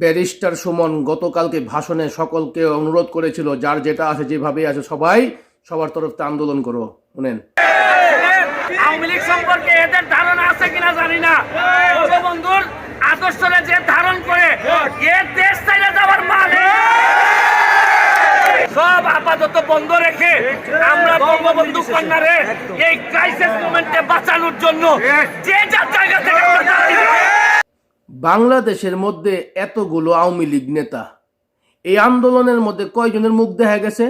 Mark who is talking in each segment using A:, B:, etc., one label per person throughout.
A: Barrister Suman গতকালকে ভাষণে সকলকে অনুরোধ করেছিল, যার যেটা আছে যেভাবে আছে সবাই সবার তরফ থেকে আন্দোলন করো। শুনেন।
B: যে মানে আমরা বঙ্গবন্ধু কন্যারে এই ক্রাইসিস মোমেন্টে বাঁচানোর জন্য যে যার জায়গা
A: বাংলাদেশের মধ্যে এতগুলো আওয়ামী লীগ নেতা, এই আন্দোলনের মধ্যে কয়জনের মুখ দেখা গেছে?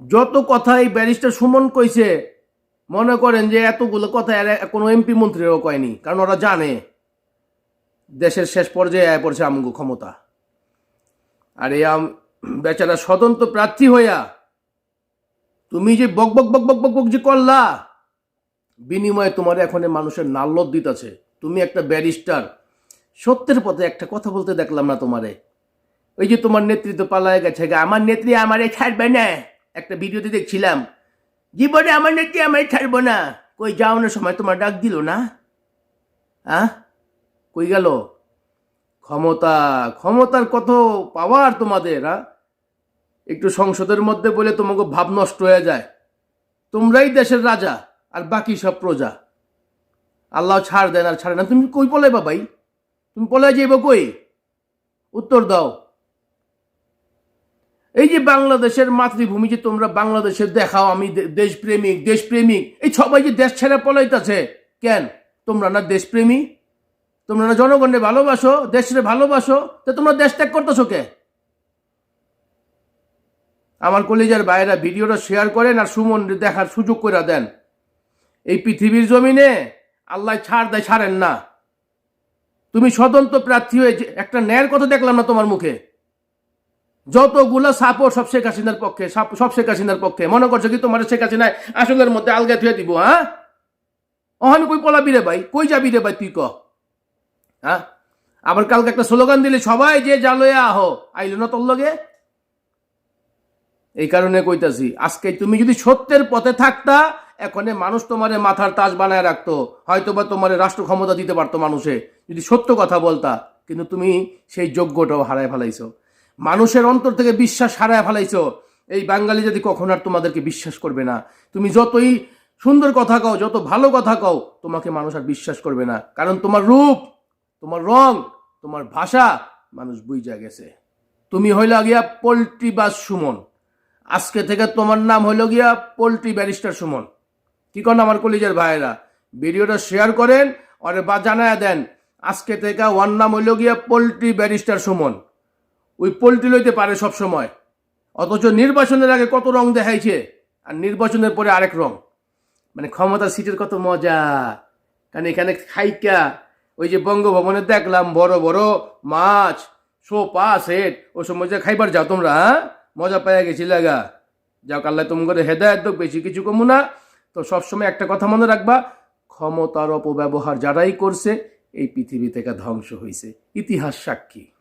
A: যত কথা এই ব্যারিস্টার সুমন কইছে, মনে করেন যে এতগুলো কথা কোনো এমপি মন্ত্রীরাও কয়নি, কারণ ওরা জানে দেশের শেষ পর্যায়ে আয় পড়ছে আমগো ক্ষমতা। আর এই আম বেচারা স্বতন্ত্র প্রার্থী হইয়া তুমি যে বক বক বক বক বক বক যে করলা, বিনিময়ে তোমার এখন মানুষের নাল্লত দিতেছে। তুমি একটা ব্যারিস্টার, সত্যের পথে একটা কথা বলতে দেখলাম না তোমারে। ওই যে তোমার নেতৃত্ব পালায় গেছে আমার নেত্রী আমারে ছাড়বে না। একটা ভিডিওতে দেখছিলাম, জীবনে আমার নেত্রী আমারে ছাড়বো না। কই যাওয়ানোর সময় তোমার ডাক দিল না? হ্যাঁ কই গেল? ক্ষমতা, ক্ষমতার কত পাওয়ার তোমাদের হ্যাঁ একটু সংসদের মধ্যে বলে তোমাকে ভাব নষ্ট হয়ে যায়। তোমরাই দেশের রাজা, আর বাকি সব প্রজা। আল্লাহ ছাড় দেন আর ছাড়ে না। তুমি কই পলাইবা ভাই? তুমি পলাই যাইবা কই? উত্তর দাও। এই যে বাংলাদেশের মাতৃভূমি যে তোমরা বাংলাদেশের দেখাও, আমি দেশপ্রেমিক দেশপ্রেমিক, এই সবাই যে দেশ ছেড়ে পলাইতেছে, কেন? তোমরা না দেশপ্রেমী? তোমরা না জনগণে ভালোবাসো দেশরে ভালোবাসো, তো তোমরা দেশ ত্যাগ করতেছো কে? আমার কলেজের বাইরা ভিডিওটা শেয়ার করেন আর সুমন দেখার সুযোগ করে দেন। এই পৃথিবীর জমিনে আল্লাহ ছাড় দেয়, ছাড়েন না। তুমি স্বতন্ত্র প্রার্থী হয়ে একটা ন্যায়ের কথা দেখলাম না তোমার মুখে? যতগুলো সাপোর্ট সব শেখ হাসিনার পক্ষে, সব শেখ হাসিনার পক্ষে। মনে করছ কি তোমার শেখ হাসিনায় আসলের মধ্যে আলগা থুয়ে দিব হ্যাঁ? ওখানে কই পলাবি রে ভাই? কই যাবি রে ভাই তুই ক? হ্যাঁ? আবার কালকে একটা স্লোগান দিলে, সবাই যে জালয়ে আহো। আইলো না তোর লগে? এই কারণে কইতাছি, আজকে তুমি যদি সত্যের পথে থাকতা এখনে মানুষ তোমারে মাথার তাজ বানায় রাখতো। হয়তো বা তোমারে রাষ্ট্র ক্ষমতা দিতে পারতো মানুষে। যদি সত্য কথা বলতা, কিন্তু তুমি সেই যোগ্যটাও হারায় ফেলাইছো। মানুষের অন্তর থেকে বিশ্বাস হারায় ফেলাইছো। এই বাঙালি যদি কখন আর তোমাদেরকে বিশ্বাস করবে না। তুমি যতই সুন্দর কথা কও, যত ভালো কথা কও, তোমাকে মানুষ আর বিশ্বাস করবে না। কারণ তোমার রূপ, তোমার রং, তোমার ভাষা মানুষ বুঝা গেছে। তুমি হইলা গিয়া পোল্ট্রি বাস সুমন। আজকে থেকে তোমার নাম হইল গিয়া পোল্ট্রি ব্যারিস্টার সুমন। কি করেন আমার কলিজের ভাইয়েরা? ভিডিওটা শেয়ার করেন আর বা জানায় দেন, আজকে থেকে ওর নাম হইল গিয়া পোলট্রি ব্যারিস্টার সুমন। ওই পোলট্রি লইতে পারে সব সময়। অথচ নির্বাচনের আগে কত রং দেখাইছে, আর নির্বাচনের পরে আরেক রং। মানে ক্ষমতা সিটের কত মজা। কারণ এখানে খাইকা, ওই যে বঙ্গভবনে দেখলাম, বড় বড় মাছ, সোপা, সেট, ও সময় যে খাইবার যাও তোমরা হ্যাঁ? মজা পাইয়া গেছি লাগা যাও আল্লাহ তুমি করে হেদায়ত বেশি কিছু কমু না। তো সবসময় একটা কথা মনে রাখবা, ক্ষমতার অপব্যবহার যারাই করছে, এই পৃথিবী থেকে ধ্বংস হয়েছে ইতিহাস সাক্ষী।